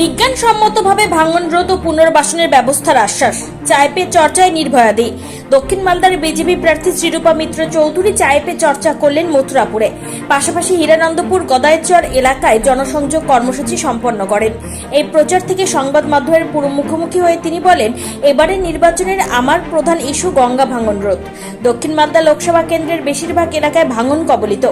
বিজ্ঞানসম্মতভাবে ভাঙন রোধ ও পুনর্বাসনের ব্যবস্থার আশ্বাস। চায় পে চর্চায় নির্ভয়াদি। দক্ষিণ মালদার বিজেপি প্রার্থী শ্রীরূপা মিত্র চৌধুরী চায় পে চর্চা করলেন মথুরাপুরে। পাশাপাশি হীরানন্দপুর গদায়চর এলাকায় জনসংযোগ কর্মসূচি সম্পন্ন করেন। এই প্রচার থেকে সংবাদ মাধ্যমের পুরো মুখোমুখি হয়ে তিনি বলেন, এবারের নির্বাচনের আমার প্রধান ইস্যু গঙ্গা ভাঙন রোধ দক্ষিণ মালদা লোকসভা কেন্দ্রের বেশিরভাগ এলাকায় ভাঙন কবলিত।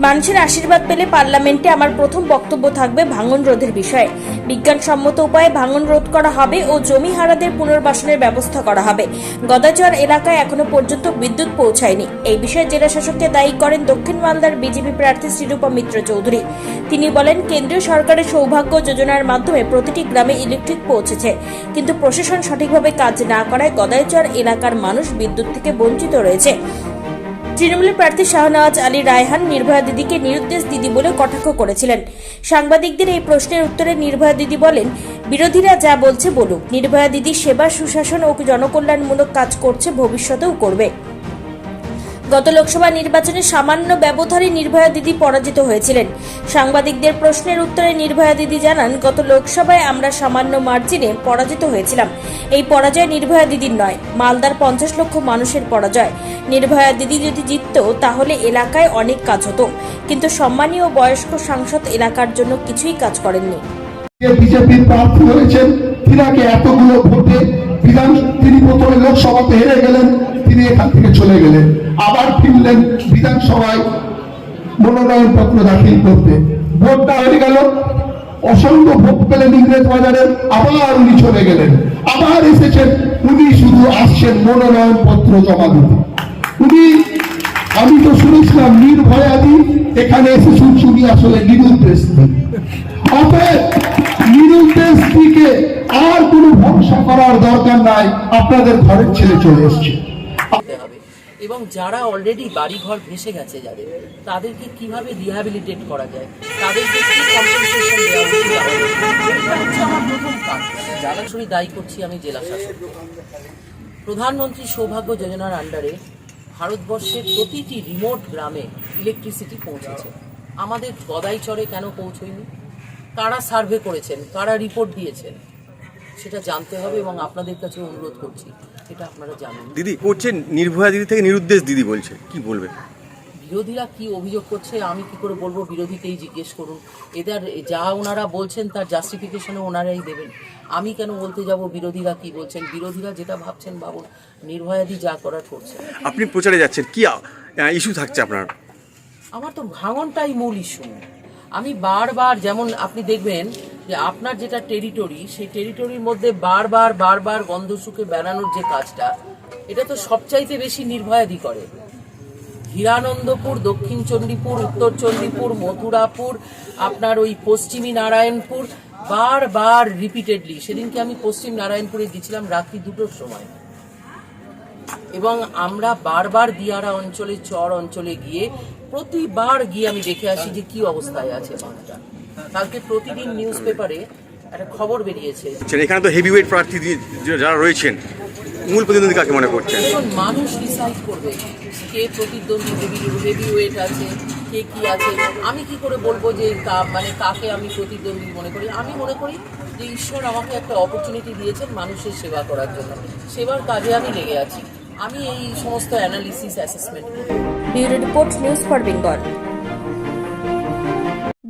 মানুষের আশীর্বাদ পেলে পার্লামেন্টে আমার প্রথম বক্তব্য থাকবে ভাঙন রোধের বিষয়ে। বিজ্ঞানসম্মত উপায়ে ভাঙন রোধ করা হবে ও জমি হারাদের পুনর্বাসনের ব্যবস্থা করা হবে। গদাচর এলাকায় এখনও পর্যন্ত বিদ্যুৎ পৌঁছায়নি। এই বিষয়ে জেলা শাসককে দায়ী করেন দক্ষিণ মালদার বিজেপি প্রার্থী শ্রীরূপা মিত্র চৌধুরী। তিনি বলেন, কেন্দ্রীয় সরকারের সৌভাগ্য যোজনার মাধ্যমে প্রতিটি গ্রামে ইলেকট্রিক পৌঁছেছে। কিন্তু প্রশাসন সঠিকভাবে কাজ না করায় গদাইচর এলাকার মানুষ বিদ্যুৎ থেকে বঞ্চিত রয়েছে। তৃণমূলের প্রার্থী শাহনওয়াজ আলী রায়হান নির্ভয়া দিদিকে নিরুদ্দেশ দিদি বলে কটাক্ষ করেছিলেন। সাংবাদিকদের এই প্রশ্নের উত্তরে নির্ভয়া দিদি বলেন, বিরোধীরা যা বলছে বলুক। নির্ভয়া দিদি সেবা, সুশাসন ও জনকল্যাণমূলক কাজ করছে, ভবিষ্যতেও করবে। গত লোকসভা নির্বাচনে সামান্য ব্যবধানে নির্ভয়া দিদি পরাজিত হয়েছিলেন। সাংবাদিকদের প্রশ্নের উত্তরে নির্ভয়া দিদি জানান, গত লোকসভায় আমরা সামান্য মার্জিনে পরাজিত হয়েছিলাম। এই পরাজয় নির্ভয়া দিদির নয়, মালদার পঞ্চাশ লক্ষ মানুষের পরাজয়। নির্ভয়া দিদি যদি জিতত, তাহলে এলাকায় অনেক কাজ হতো। কিন্তু সম্মানীয় বয়স্ক সাংসদ এলাকার জন্য কিছুই কাজ করেননি। এতগুলো ভোটে তিনি প্রথমে লোকসভাতে হেরে গেলেন, তিনি এখান থেকে চলে গেলেন। আবার ফিরলেন বিধানসভায় মনোনয়ন পত্র দাখিল করতে। ভোটটা হয়ে গেল। অসংখ্য ভোট পেলেন ইংরেজ বাজারে আবার উনি চলে গেলেন। আবার এসেছেন, উনি শুধু আসছেন মনোনয়ন পত্র জমা দিতে। উনি, আমি তো শুনেছিলাম, নির্ভয়াদি, এখানে এসে শুনছি উনি আসলে নিরুদ্দেশ অতএব আর কোনো ভরসা করার দরকার নাই। আপনাদের ঘরের ছেলে চলে এসছে। এবং যারা অলরেডি বাড়িঘর ভেসে গেছে যাদের, তাদেরকে কীভাবে রিহ্যাবিলিটেট করা যায়? তাদেরকে কাজ। জ্বালাশুনি দায়ী করছি আমি জেলা শাসক। প্রধানমন্ত্রী সৌভাগ্য যোজনার আন্ডারে ভারতবর্ষের প্রতিটি রিমোট গ্রামে ইলেকট্রিসিটি পৌঁছেছে। আমাদের গদাইচরে কেন পৌঁছয়নি? কারা সার্ভে করেছেন? কারা রিপোর্ট দিয়েছেন? সেটা জানতে হবে এবং আপনাদের কাছে অনুরোধ করছি এটা আপনারা জানেন। দিদি করছেন নির্ভয়া দিদি থেকে নিরুদ্দেশ দিদি বলছে কি বলবে? বিরোধীরা কি অভিযোগ করছে আমি কি করে বলব বিরোধীকেই জিজ্ঞেস করুন। এদের যা ওনারা বলছেন তার জাস্টিফিকেশনে ওনারাই দেবেন। আমি কেন বলতে যাব বিরোধীরা কি বলছেন? বিরোধীরা যেটা ভাবছেন ভাবুন নির্ভয়াদি যা করার করছে। আপনি প্রচারে যাচ্ছেন কি ইস্যু থাকছে আপনার? আমার তো ভাঙনটাই মূল ইস্যু আমি বারবার যেমন আপনি দেখবেন যে আপনার যেটা টেরিটরি সেই টেরিটরির মধ্যে বারবার বারবার গন্ধ শুকে বেড়ানোর যে কাজটা, এটা তো সবচাইতে বেশি নির্ভয়াদি করে। হীরানন্দপুর, দক্ষিণ চণ্ডীপুর, উত্তর চণ্ডীপুর, মথুরাপুর, আপনার ওই পশ্চিমী নারায়ণপুর, বারবার রিপিটেডলি সেদিনকে আমি পশ্চিম নারায়ণপুরে গেছিলাম রাত্রি দুটোর সময়। এবং আমরা বারবার দিয়ারা অঞ্চলে, চর অঞ্চলে গিয়ে প্রতিবার গিয়ে আমি দেখে আসি যে কি অবস্থায় আছে বাঁধটা কালকে প্রতিদিন নিউজ পেপারে একটা খবর বেরিয়েছে। এখানে তো হেভিওয়েট প্রার্থী দিয়ে যারা রয়েছেন মূল প্রতিদ্বন্দ্বী কাকে মনে করছেন? মানুষ ডিসাইড করবে কে প্রতিদ্বন্দ্বী হেভি হেভি ওয়েট আছে কে কি আছে। আমি কি করে বলব যে মানে কাকে আমি প্রতিদ্বন্দ্বী মনে করি? আমি মনে করি যে ঈশ্বর আমাকে একটা অপরচুনিটি দিয়েছেন মানুষের সেবা করার জন্য। সেবার কাজে আমি লেগে আছি। আমি এই সমস্ত analysis assessment bureau report news for Bengal